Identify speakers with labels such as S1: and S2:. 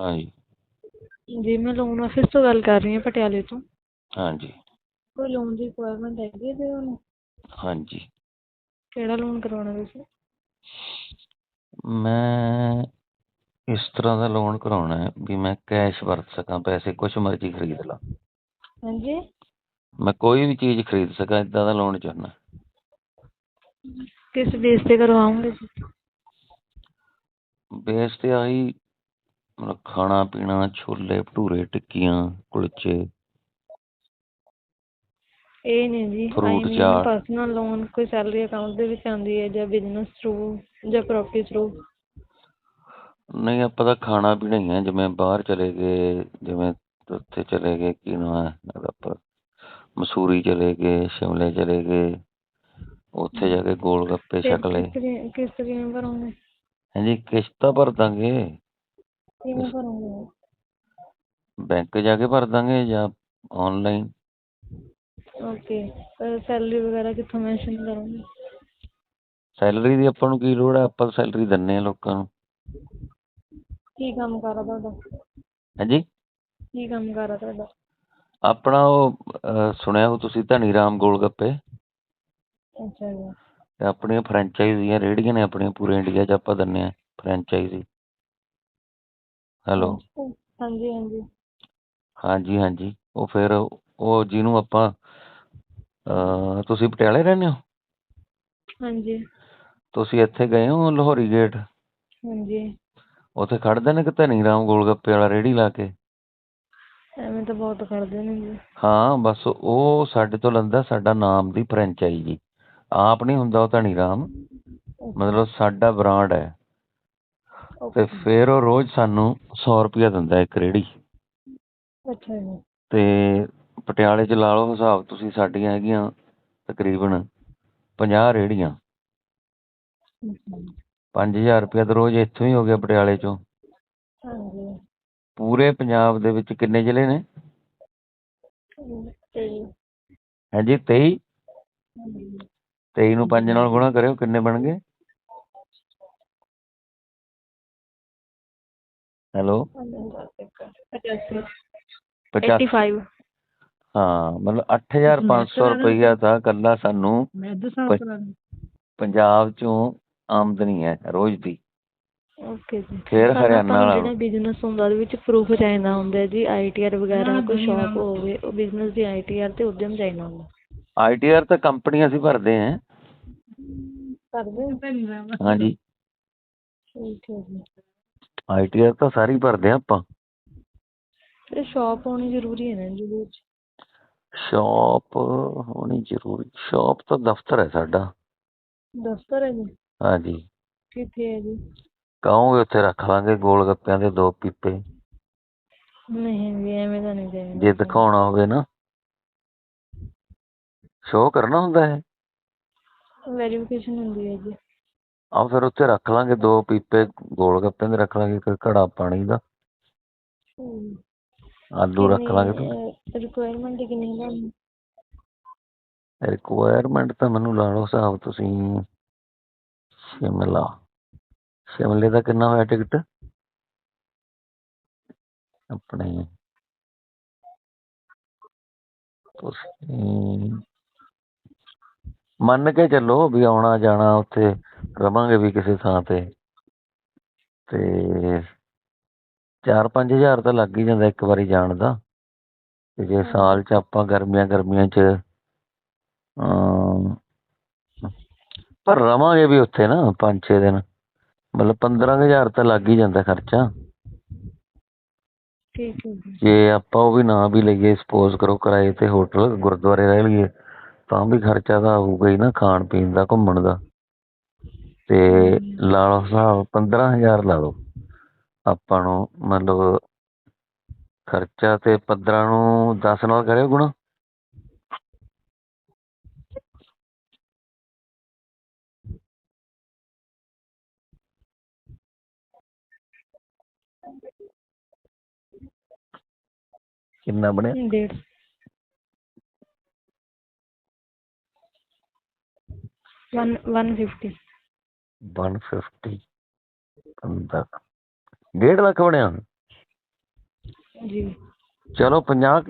S1: ਹਾਂਜੀ।
S2: ਜੀ ਮੈਂ ਲੋਨ ਆਫਿਸ ਤੋਂ ਗੱਲ ਕਰ ਰਹੀ ਹਾਂ ਪਟਿਆਲੇ ਤੋਂ।
S1: ਹਾਂਜੀ।
S2: ਕੋਈ ਲੋਨ ਦੀ ਰਿਕੁਆਇਰਮੈਂਟ ਹੈਗੀ ਹੈ ਜੀ ਤੁਹਾਨੂੰ
S1: ਹਾਂਜੀ।
S2: ਕਿਹੜਾ ਲੋਨ ਕਰਵਾਉਣਾ ਤੁਸੀਂ?
S1: ਮੈਂ ਇਸ ਤਰ੍ਹਾਂ ਦਾ ਲੋਨ ਕਰਾਉਣਾ ਹੈ ਵੀ ਮੈਂ ਕੈਸ਼ ਵਰਤ ਸਕਾਂ ਪੈਸੇ ਕੁਛ ਮਰਜ਼ੀ ਖਰੀਦ ਲਾਂ।
S2: ਹਾਂਜੀ।
S1: ਮੈਂ ਕੋਈ ਵੀ ਚੀਜ਼ ਖਰੀਦ ਸਕਾਂ ਇਦਾਂ ਦਾ ਲੋਨ ਚਾਹੁੰਦਾ
S2: ਕਿਸ ਬੇਸ ਤੇ ਕਰਵਾਓਗੇ ਜੀ
S1: ਬੇਸ ਤੇ ਆਹੀ ਖਾਣਾ ਪੀਣਾ ਛੋਲੇ ਭਟੂਰੇ ਟਿੱਕੀਆਂ ਕੁਲਚੇ।
S2: ਇਹ ਨਹੀਂ ਜੀ
S1: Fruit ਚਾਟ।
S2: ਪਰਸਨਲ ਲੋਨ ਕੋਈ ਸੈਲਰੀ ਅਕਾਊਂਟ ਦੇ ਵਿੱਚ ਆਉਂਦੀ ਹੈ ਜਾਂ ਬਿਜ਼ਨਸ ਥਰੂ ਜਾਂ ਪ੍ਰੋਪਰਟੀ ਥਰੂ
S1: ਨਹੀਂ ਆਪਾਂ ਤਾਂ ਖਾਣਾ ਪੀਣਾ ਹੀ ਹੈ ਜਿਵੇਂ ਬਾਹਰ ਚਲੇ ਗਏ ਜਿਵੇਂ ਉੱਥੇ ਚਲੇ ਗਏ ਕੀ ਨਾਮ ਹੈ ਇਹਦਾ ਆਪਾਂ ਮਸੂਰੀ ਚਲੇ ਗਏ ਸ਼ਿਮਲੇ ਚਲੇ ਗਏ ਉੱਥੇ ਜਾ ਕੇ ਗੋਲ ਗੱਪੇ ਛਕ ਲਏ।
S2: ਕਿਸ ਕਿਵੇਂ ਭਰੋਗੇ?
S1: ਹਾਂਜੀ ਕਿਸ਼ਤਾਂ ਭਰ ਦਾਂਗੇ।
S2: ਕਿਵੇਂ ਭਰੋਗੇ
S1: ਬੈਂਕ ਜਾ ਕੇ ਭਰ ਦਾਂਗੇ ਜਾਂ ਆਨਲਾਈਨ
S2: ਓਕੇ ਸੈਲਰੀ ਵਗੈਰਾ ਕਿੱਥੋਂ ਮੈਂਸ਼ਨ ਕਰੋਗੇ?
S1: ਸੈਲਰੀ ਦੀ ਆਪਾਂ ਨੂੰ ਕੀ ਲੋੜ ਹੈ ਆਪਾਂ ਸੈਲਰੀ ਦਿੰਨੇ ਆ ਲੋਕਾਂ ਨੂੰ।
S2: ਕੀ ਕੰਮ ਕਰ ਆ ਤੁਹਾਡਾ?
S1: ਹਾਂਜੀ?
S2: ਕੀ ਕੰਮ ਕਰ ਆ ਤੁਹਾਡਾ?
S1: ਆਪਣਾ ਉਹ ਅਹ, ਸੁਣਿਆ ਹੋ ਤੁਸੀਂ ਧਨੀ ਰਾਮ ਗੋਲ ਗੱਪੇ
S2: ਅੱਛਾ ਜੀ।
S1: ਤੇ ਆਪਣੀਆਂ ਫਰੈਂਚਾਈਜ਼ ਦੀਆਂ ਰੇਹੜੀਆਂ ਨੇ ਆਪਣੀਆਂ ਪੂਰੇ ਇੰਡੀਆ 'ਚ ਆਪਾਂ ਦਿੰਨੇ ਆ ਫਰੈਂਚਾਈਜ਼ੀ ਹੈਲੋ
S2: ਹਾਂਜੀ ਹਾਂਜੀ।
S1: ਹਾਂਜੀ ਹਾਂਜੀ। ਉਹ ਫਿਰ ਉਹ ਜਿਹਨੂੰ ਆਪਾਂ ਅਹ, ਤੁਸੀਂ ਪਟਿਆਲੇ ਰਹਿੰਦੇ ਹੋ?
S2: ਹਾਂਜੀ।
S1: ਤੁਸੀਂ ਇੱਥੇ ਗਏ ਹੋ ਲਾਹੌਰੀ ਗੇਟ
S2: ਹਾਂਜੀ।
S1: ਉੱਥੇ ਖੜਦੇ ਨੇ ਕਿ ਧਨੀ ਰਾਮ ਗੋਲ ਗੱਪੇ ਵਾਲਾ ਰੇਹੜੀ ਲਾ ਕੇ?
S2: ਐਵੇਂ ਤਾਂ ਬਹੁਤ ਕਰਦੇ ਨੇ ਜੀ।
S1: ਹਾਂ ਬਸ ਉਹ ਸਾਡੇ ਤੋਂ ਲੈਂਦਾ ਸਾਡਾ ਨਾਮ ਦੀ ਫਰੈਂਚਾਈਜ਼ੀ ਆਪ ਨਹੀਂ ਹੁੰਦਾ ਉਹ ਧਨੀ ਰਾਮ। ਮਤਲਬ ਸਾਡਾ ਬ੍ਰਾਂਡ ਹੈ। ਤੇ ਫਿਰ ਉਹ ਰੋਜ਼ ਸਾਨੂੰ 100 ਰੁਪਇਆ ਦਿੰਦਾ ਇੱਕ ਰੇੜੀ।
S2: ਅੱਛਾ ਜੀ।
S1: ਤੇ ਪਟਿਆਲੇ 'ਚ ਲਾ ਲਓ ਹਿਸਾਬ ਤੁਸੀਂ ਸਾਡੀਆਂ ਹੈਗੀਆਂ ਤਕਰੀਬਨ 50 ਰੇੜੀਆਂ।
S2: ਅੱਛਾ ਜੀ।
S1: 5000 ਰੁਪਇਆ ਤਾਂ ਰੋਜ਼ ਇੱਥੋਂ ਹੀ ਹੋ ਗਿਆ ਪਟਿਆਲੇ 'ਚੋਂ।
S2: ਹਾਂਜੀ।
S1: ਪੂਰੇ ਪੰਜਾਬ ਦੇ ਵਿੱਚ ਕਿੰਨੇ ਜ਼ਿਲ੍ਹੇ ਨੇ?
S2: ਤੇ
S1: ਹਾਂਜੀ 23 23 ਨੂੰ 5 ਨਾਲ ਗੁਣਾ ਕਰਿਓ ਕਿੰਨੇ ਬਣ ਗਏ? ਹੈਲੋ।
S2: ਪਚਾਸੀ।
S1: 85
S2: 85
S1: ਹਾਂ ਮਤਲਬ 8500 ਰੁਪਈਆ ਤਾਂ ਕੱਲਾ ਸਾਨੂੰ ਪੰਜਾਬ ਚੋਂ ਆਮਦਨੀ ਹੈ ਰੋਜ਼ ਦੀ।
S2: ਓਕੇ ਜੀ।
S1: ਫਿਰ ਹਰਿਆਣਾ ਵਾਲਾ।
S2: ਜਿਹੜਾ ਬਿਜ਼ਨਸ ਹੁੰਦਾ ਉਹਦੇ ਵਿੱਚ ਪ੍ਰੂਫ ਚਾਹੀਦਾ ਹੁੰਦਾ ਹੈ ਜੀ ਆਈਟੀਆਰ ਵਗੈਰਾ ਕੋਈ ਸ਼ਾਪ ਹੋਵੇ ਉਹ ਬਿਜ਼ਨਸ ਦੀ ਆਈਟੀਆਰ ਤੇ ਉਦਮ ਚਾਹੀਦਾ ਹੁੰਦਾ।
S1: ਆਈਟੀਆਰ ਤਾਂ ਕੰਪਨੀ ਅਸੀਂ ਭਰਦੇ
S2: ਕਰਦੇ ਹੋ?
S1: ਹਾਂਜੀ।
S2: ਠੀਕ ਹੈ ਜੀ।
S1: ਆਈਟੀਆਰ ਤਾਂ ਸਾਰੀ ਭਰਦੇ ਹਾਂ ਆਪਾਂ।
S2: ਤੇ ਸ਼ਾਪ ਹੋਣੀ ਜ਼ਰੂਰੀ ਹੈ ਨਾ ਜੀ ਉਹਦੇ ਵਿੱਚ।
S1: ਸ਼ਾਪ ਹੋਣੀ ਜ਼ਰੂਰੀ। ਸ਼ਾਪ ਤਾਂ ਦਫ਼ਤਰ ਹੈ ਸਾਡਾ।
S2: ਦਫ਼ਤਰ ਹੈ ਜੀ?
S1: ਹਾਂਜੀ।
S2: ਕਿੱਥੇ ਹੈ ਜੀ?
S1: ਕਹੋਗੇ ਉੱਥੇ ਰੱਖ ਲਾਂਗੇ ਗੋਲ ਗੱਪਿਆਂ ਦੇ ਦੋ ਪੀਪੇ।
S2: ਨਹੀਂ ਜੀ ਐਵੇਂ ਤਾਂ ਨਹੀਂ ਚਾਹੀਦਾ
S1: ਜੇ ਦਿਖਾਉਣਾ ਹੋਵੇ ਨਾ। ਸ਼ੋਅ ਕਰਨਾ ਹੁੰਦਾ ਹੈ
S2: ਵੈਰੀਫਿਕੇਸ਼ਨ ਹੁੰਦੀ ਹੈ ਜੀ।
S1: ਆ ਫਿਰ ਉੱਥੇ ਰੱਖ ਲਾਂਗੇ ਦੋ ਪੀਪੇ ਗੋਲ ਗੱਪਿਆਂ ਦੇ ਰੱਖ ਲਾਂਗੇ ਇੱਕ ਘੜਾ ਪਾਣੀ ਦਾ। ਆਲੂ ਰੱਖ ਲਾਂਗੇ।
S2: ਰਿਕੁਆਇਰਮੈਂਟ ਕਿੰਨੀ ਹੈ
S1: ਰਿਕੁਆਇਰਮੈਂਟ ਤਾਂ ਮੈਨੂੰ ਲਾ ਲਓ ਹਿਸਾਬ ਤੁਸੀਂ ਸ਼ਿਮਲਾ। ਸ਼ਿਮਲੇ ਦਾ ਕਿੰਨਾ ਹੋਇਆ ਟਿਕਟ ਆਪਣੇ ਤੁਸੀਂ ਮੰਨ ਕੇ ਚੱਲੋ ਵੀ ਆਉਣਾ ਜਾਣਾ ਉੱਥੇ। ਰਵਾਂਗੇ ਵੀ ਕਿਸੇ ਥਾਂ ਤੇ। ਤੇ 4-5000 ਤਾਂ ਲੱਗ ਹੀ ਜਾਂਦਾ ਇੱਕ ਵਾਰੀ ਜਾਣ ਦਾ। ਤੇ ਜੇ ਸਾਲ ਚ ਆਪਾਂ ਗਰਮੀਆਂ ਗਰਮੀਆਂ ਚ ਪਰ ਰਵਾਂਗੇ ਵੀ ਉੱਥੇ ਨਾ 5-6 ਦਿਨ। ਮਤਲਬ 15000 ਤਾਂ ਲੱਗ ਹੀ ਜਾਂਦਾ ਖਰਚਾ।
S2: ਠੀਕ ਹੈ ਜੀ।
S1: ਜੇ ਆਪਾਂ ਉਹ ਵੀ ਨਾ ਵੀ ਲਈਏ ਸਪੋਜ਼ ਕਰੋ ਕਿਰਾਏ ਤੇ ਹੋਟਲ ਗੁਰਦੁਆਰੇ ਰਹਿ ਲਈਏ ਤਾਂ ਵੀ ਖਰਚਾ ਤਾਂ ਆਊਗਾ ਹੀ ਨਾ ਖਾਣ ਪੀਣ ਦਾ ਘੁੰਮਣ ਦਾ। ਤੇ ਲਾ ਲਓ ਹਿਸਾਬ 15000 ਲਾ ਲਓ। ਆਪਾਂ ਨੂੰ ਮਤਲਬ ਖਰਚਾ ਤੇ 15 ਨੂੰ 10 ਨਾਲ ਕਰਿਓ ਗੁਣਾ। ਕਿੰਨਾ ਬਣਿਆ?
S2: ਡੇਢ। ਵਨ ਵਨ ਫਿਫਟੀ
S1: ਡੇਢ ਲੱਖ ਬਣਿਆ। ਚਲੋ ਪੰਜਾਹ